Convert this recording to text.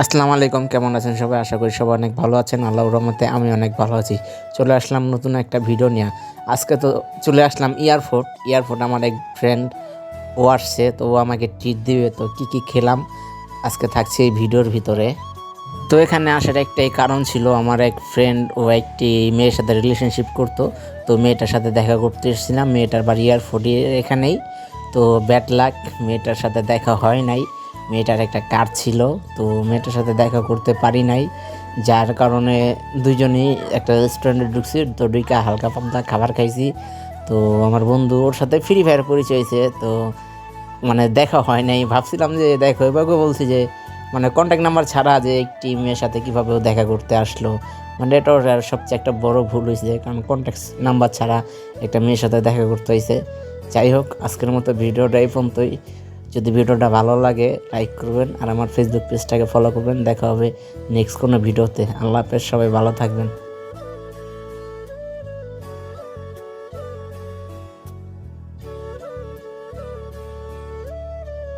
আসসালামু আলাইকুম, কেমন আছেন সবাই? আশা করি সবাই অনেক ভালো আছেন। আল্লাহর রহমতে আমি অনেক ভালো আছি। চলে আসলাম নতুন একটা ভিডিও নিয়ে। আজকে তো চলে আসলাম এয়ারপোর্ট। এয়ারপোর্ট আমার এক ফ্রেন্ড ও আসছে, তো ও আমাকে ট্রিট দিবে। তো কি কি খেলাম আজকে থাকছে এই ভিডিওর ভিতরে। তো এখানে আসার একটাই কারণ ছিল, আমার এক ফ্রেন্ড ও একটি মেয়ের সাথে রিলেশনশিপ করতো। তো মেয়েটার সাথে দেখা করতে এসেছিলাম মেয়েটার বাড়ি এয়ারপোর্টের এখানেই। তো ব্যাড লাক মেয়েটার সাথে দেখা হয় নাই। মেয়েটার একটা কার ছিল, তো মেয়েটার সাথে দেখা করতে পারি নাই, যার কারণে দুজনেই একটা রেস্টুরেন্টে ঢুকছি, তো ঢুকে হালকা পাতলা খাবার খাইছি। তো আমার বন্ধু ওর সাথে ফ্রি ফায়ার পরিচয় হয়েছে, তো মানে দেখা হয় নাই। ভাবছিলাম যে দেখো এবারকে বলছি যে মানে কন্ট্যাক্ট নাম্বার ছাড়া যে একটি মেয়ের সাথে কীভাবে দেখা করতে আসলো। মানে এটা ওর সবচেয়ে একটা বড় ভুল হয়েছে, কারণ কন্ট্যাক্ট নাম্বার ছাড়া একটা মেয়ের সাথে দেখা করতে হয়েছে। যাই হোক, আজকের মতো ভিডিওটা এই পর্যন্তই। যদি ভিডিওটা ভালো লাগে লাইক করবেন আর আমার ফেসবুক পেজটাকে ফলো করবেন। দেখা হবে নেক্সট কোনো ভিডিওতে। আল্লাহ হাফেজ, সবাই ভালো থাকবেন।